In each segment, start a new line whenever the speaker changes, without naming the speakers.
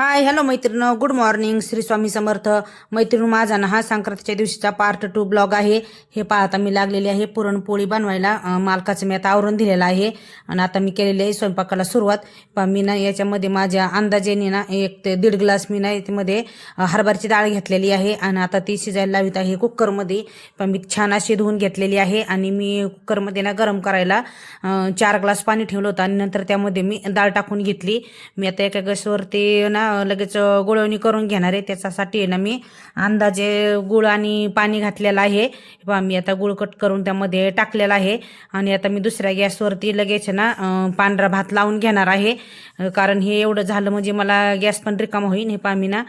हाय hello मैत्रिणं. Good morning Shri Swami Samarth. मैत्रीण माझा ना हा संक्रांतीच्या दिवशीचा पार्ट टू ब्लॉग आहे. हे पाहता मी लागलेली आहे पुरणपोळी बनवायला. मालकाचं मी आता आवरून दिलेलं आहे. आणि आता मी केलेली आहे स्वयंपाकाला सुरुवात. पहा मी ना याच्यामध्ये माझ्या अंदाजेने ना एक ते दीड ग्लास मी ना याच्यामध्ये अं, हरभऱ्याची डाळ घेतलेली आहे. आणि आता ती शिजायला लावित आहे कुकरमध्ये. पण मी छान अशी धुवून घेतलेली आहे. आणि मी कुकरमध्ये ना गरम करायला चार ग्लास पाणी ठेवलं होतं. आणि नंतर त्यामध्ये मी डाळ टाकून घेतली. मी आता एका गॅसवरती ना लगेच गुळवणी करून घेणार आहे. त्याच्यासाठी आहे ना मी अंदाजे गुळ आणि पाणी घातलेलं आहे. पहा मी आता गुळ कट करून त्यामध्ये टाकलेला आहे. आणि आता मी दुसऱ्या गॅसवरती लगेच ना पांढरा भात लावून घेणार आहे. कारण हे एवढं झालं म्हणजे मला गॅस पण रिकामा होईल. हे पहा मी ना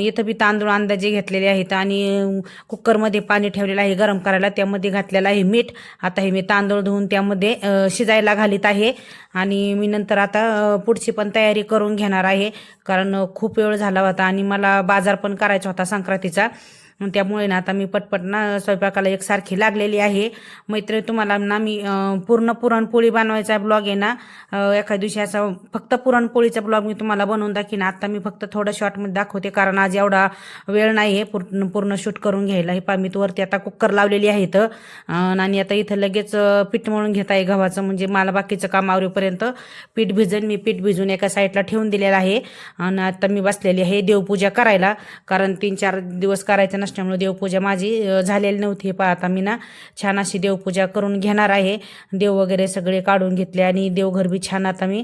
इथं बी तांदूळ अंदाजे घेतलेले आहेत. आणि कुकरमध्ये पाणी ठेवलेलं आहे गरम करायला. त्यामध्ये घातलेलं आहे मीठ. आता हे मी तांदूळ धुवून त्यामध्ये शिजायला घालीत आहे. आणि मी नंतर आता पुढची पण तयारी करून घेणार आहे. कारण कारण खूप वेळ झाला होता आणि मला बाजार पण करायचा होता संक्रांतीचा. त्यामुळे ना आता मी पटपट ना स्वयंपाकाला एकसारखी लागलेली आहे. मैत्री तुम्हाला ना मी पूर्ण पुरणपोळी बनवायचा ब्लॉग आहे ना अं, एका दिवशी असा फक्त पुरणपोळीचा ब्लॉग मी तुम्हाला बनवून दाखीन. आता मी फक्त थोडं शॉर्टमध्ये दाखवते कारण आज एवढा वेळ नाही आहे पूर्ण पूर्ण शूट करून घ्यायला. हे पा मी वरती आता कुकर लावलेली आहे इथं आणि आता इथं लगेच पीठ मळून घेत आहे गव्हाचं. म्हणजे मला बाकीचं काम आवरेपर्यंत पीठ भिजून मी पीठ भिजून एका साईडला ठेवून दिलेलं आहे. आणि आता मी बसलेली आहे देवपूजा करायला कारण तीन चार दिवस करायचं नसल्यामुळे देवपूजा माझी झालेली नव्हती. पण आता मी ना छान अशी देवपूजा करून घेणार आहे. देव वगैरे सगळे काढून घेतले आणि देवघर बी छान आता मी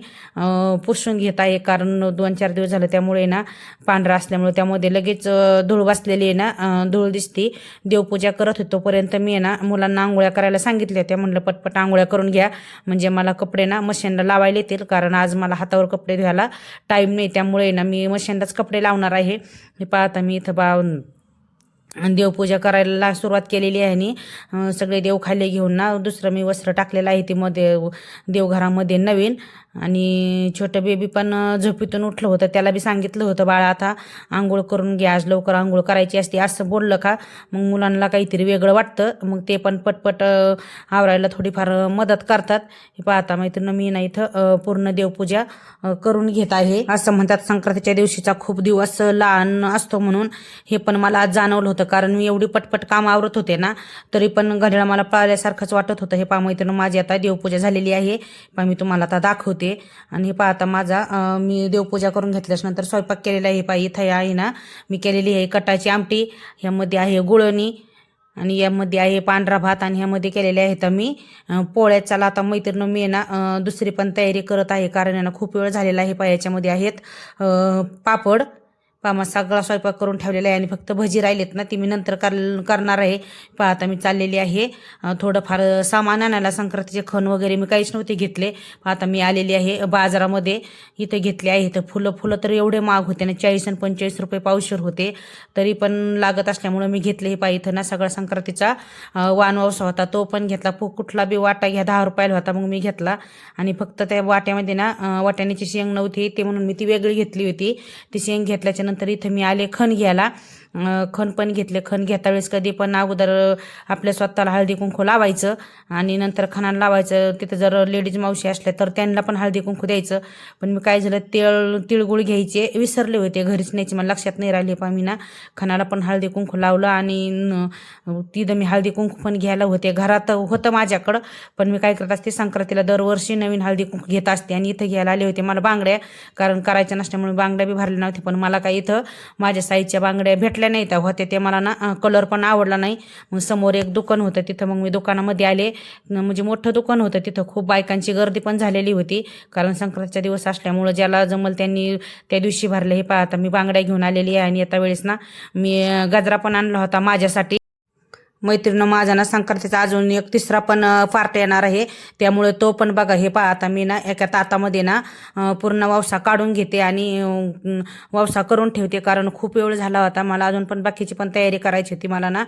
पुसून घेत आहे. कारण दोन चार दिवस झाले त्यामुळे ना पांढरा असल्यामुळे त्यामध्ये लगेच धूळ बसलेली आहे ना धूळ दिसती. देवपूजा करत होतोपर्यंत मी ना मुलांना आंघोळ्या करायला सांगितल्या त्या म्हणलं पटपट आंघोळ्या करून घ्या. म्हणजे मला कपडे ना मशीनला लावायला येतील. कारण आज मला हातावर कपडे धुवायला टाईम नाही. त्यामुळे ना मी मशीनलाच कपडे लावणार आहे. हे पाहता मी इथं बा देवपूजा करायला सुरुवात केलेली आहे आणि सगळे देव खाली घेऊन ना दुसरं मी वस्त्र टाकलेलं आहे ते मध्ये देवघरामध्ये नवीन. आणि छोटं बेबी पण झोपीतून झोपेतून उठलं होतं. त्याला बी सांगितलं होतं बाळा आता आंघोळ करून घ्या आज लवकर आंघोळ करायची असते. असं बोललं का मग मुलांना काहीतरी वेगळं वाटतं. मग ते पण पटपट आवरायला थोडीफार मदत करतात. हे पाहता मैत्रिणी मी ना इथं पूर्ण देवपूजा करून घेत आहे. असं म्हणतात संक्रांतीच्या दिवशीचा खूप दिवस लहान असतो म्हणून. हे पण मला आज जाणवलं होतं कारण मी एवढी पटपट काम आवरत होते ना तरी पण घड्याळ मला पाळल्यासारखंच वाटत होतं. हे पा मैत्रिणी माझी आता देवपूजा झालेली आहे. पहा मी तुम्हाला आता दाखवते. आणि हे पहा आता माझा मी देवपूजा करून घेतल्याच्यानंतर स्वयंपाक केलेला आहे पहा इथं आहे ना. मी केलेली आहे कटाची आमटी ह्यामध्ये आहे गुळणी आणि यामध्ये आहे पांढरा भात आणि ह्यामध्ये केलेले आहेत मी अं, चला. आता मैत्रिणी मी ना दुसरी पण तयारी करत आहे कारण यांना खूप वेळ झालेला आहे पहा याच्यामध्ये आहेत पापड पामा मग सगळा स्वयंपाक करून ठेवलेला आहे आणि फक्त भजी राहिलेत ना ती मी नंतर कर करणार आहे. पहा आता मी चाललेली आहे. थोडंफार सामान आणायला संक्रांतीचे खण वगैरे मी काहीच नव्हते घेतले. पहा आता मी आलेली आहे बाजारामध्ये. इथे घेतले आहे इथं फुलं फुलं तर एवढे महाग होते ना चाळीस आणि पंचेचाळीस रुपये पावशेर होते. तरी पण लागत असल्यामुळं मी घेतले हे पहा इथं ना सगळा संक्रांतीचा अं, वानवावसा होता. तो पण घेतला. पु- कुठला बी वाटा घ्या दहा रुपयाला होता मग मी घेतला. आणि फक्त त्या वाट्यामध्ये ना वाट्याण्याची शेंग नव्हती ते म्हणून मी ती वेगळी घेतली होती. ती शेंग घेतल्याच्या नंतर इथं मी आले खण घ्यायला खण पण घेतले. खण घेता वेळेस कधी पण अगोदर आपल्या स्वतःला हळदी कुंकू लावायचं आणि नंतर खणाला लावायचं. तिथं जर लेडीज मावशी असल्या तर त्यांना पण हळदी कुंकू द्यायचं. पण मी काय झालं तिळ तिळगुळ घ्यायचे विसरले होते घरीच. न्यायचे मला लक्षात नाही राहिले पण मी ना खणाला पण हळदी कुंकू लावलं आणि तिथं मी हळदी कुंकू पण घ्यायला होते. घरात होतं माझ्याकडं पण मी काय करत असते संक्रांतीला दरवर्षी नवीन हळदी कुंकू घेत असते आणि इथं घ्यायला आले होते मला बांगड्या. कारण करायच्या नसल्यामुळे बांगड्या बी भरल्या नव्हत्या पण मला काय इथं माझ्या साईजच्या बांगड्या भेटल्या नाही त्या होत्या ते मला ना कलर पण आवडला नाही. मग समोर एक दुकान होतं तिथं मग मी दुकानामध्ये आले. म्हणजे मोठं दुकान होतं तिथं. खूप बायकांची गर्दी पण झालेली होती. कारण संक्रांतीचा दिवस असल्यामुळं ज्याला जमल त्यांनी त्या दिवशी भरले. हे पाहता मी बांगड्या घेऊन आलेली आहे आणि आता वेळेस ना मी गजरा पण आणला होता माझ्यासाठी. मैत्रिणं माझा ना संक्रांतीचा अजून एक तिसरा पण पार्ट येणार आहे. त्यामुळे तो पण बघा हे पहा आता मी ना एका तातामध्ये ना पूर्ण वावसा काढून घेते आणि वावसा करून ठेवते. कारण खूप वेळ झाला होता. मला अजून पण बाकीची पण तयारी करायची होती. मला ना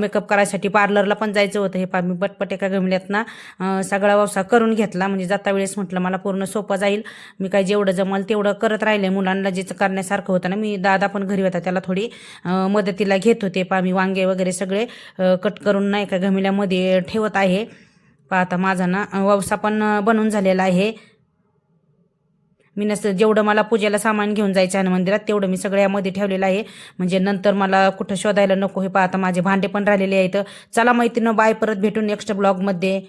मेकअप करायसाठी पार्लरला पण जायचं होतं. हे पहा मी पटपट एका गमल्यात ना सगळा वावसा करून घेतला. म्हणजे जाता वेळेस म्हटलं मला पूर्ण सोपं जाईल. मी काय जेवढं जमल तेवढं करत राहिले. मुलांना जे करण्यासारखं होतं ना मी दादा पण घरी होता. त्याला थोडी मदतीला घेत होते. पहा मी वांगे वगैरे सगळे कट करून ना एका घमिल्यामध्ये ठेवत आहे. पहा आता माझा ना वावसा ववसा पण बनून झालेला आहे. मी नसं जेवढं मला पूजेला सामान घेऊन जायचं आहे मंदिरात तेवढं मी सगळं यामध्ये ठेवलेलं आहे. म्हणजे नंतर मला कुठं शोधायला नको हे पाहता माझे भांडे पण राहिलेले आहेत. चला मैत्रिणी बाय परत भेटून नेक्स्ट ब्लॉगमध्ये